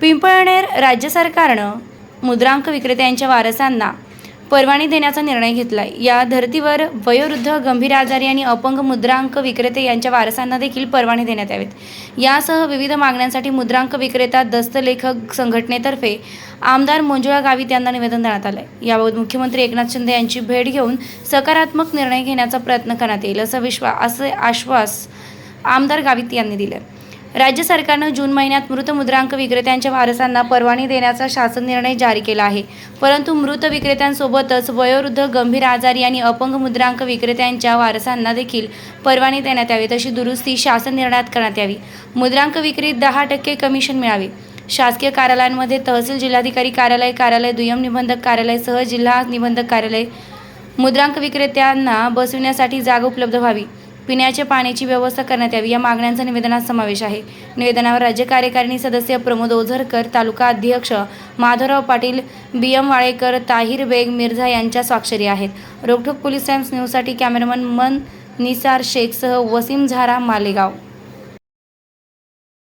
पिंपळनेर राज्य सरकारनं मुद्रांक विक्रेत्यांच्या वारसांना परवाने देण्याचा निर्णय घेतला या धर्तीवर वयोवृद्ध गंभीर आजारी आणि अपंग मुद्रांक विक्रेते यांच्या वारसांना देखील परवाने देण्यात यावेत. यासह विविध मागण्यांसाठी मुद्रांक विक्रेता दस्तलेखक संघटनेतर्फे आमदार मंजुळा गावित यांना निवेदन देण्यात आलं याबाबत मुख्यमंत्री एकनाथ शिंदे यांची भेट घेऊन सकारात्मक निर्णय घेण्याचा प्रयत्न करण्यात येईल असं विश्वास असे आश्वास आमदार गावित यांनी दिले राज्य सरकारनं जून महिन्यात मृत मुद्रांक विक्रेत्यांच्या वारसांना परवानगी देण्याचा शासन निर्णय जारी केला आहे. परंतु मृत विक्रेत्यांसोबतच वयोवृद्ध गंभीर आजारी आणि अपंग मुद्रांक विक्रेत्यांच्या वारसांना देखील परवानगी देण्यात यावी तशी दुरुस्ती शासन निर्णयात करण्यात यावी. मुद्रांक विक्रीत दहा टक्के कमिशन मिळावे. शासकीय कार्यालयांमध्ये तहसील जिल्हाधिकारी कार्यालय कार्यालय दुय्यम निबंधक कार्यालय सह जिल्हा निबंधक कार्यालय मुद्रांक विक्रेत्यांना बसविण्यासाठी जागा उपलब्ध व्हावी. पिण्याच्या पाण्याची व्यवस्था करण्यात यावी. या मागण्यांचा निवेदनात समावेश आहे. निवेदनावर राज्य कार्यकारिणी सदस्य प्रमोद ओझरकर तालुका अध्यक्ष माधवराव पाटील बी एम वाळेकर ताहिर बेग मिर्झा यांच्या स्वाक्षरी आहेत. रोखोक पोलीस टाइम्स न्यूजसाठी कॅमेरामन मन निसार शेखसह वसीम झारा मालेगाव.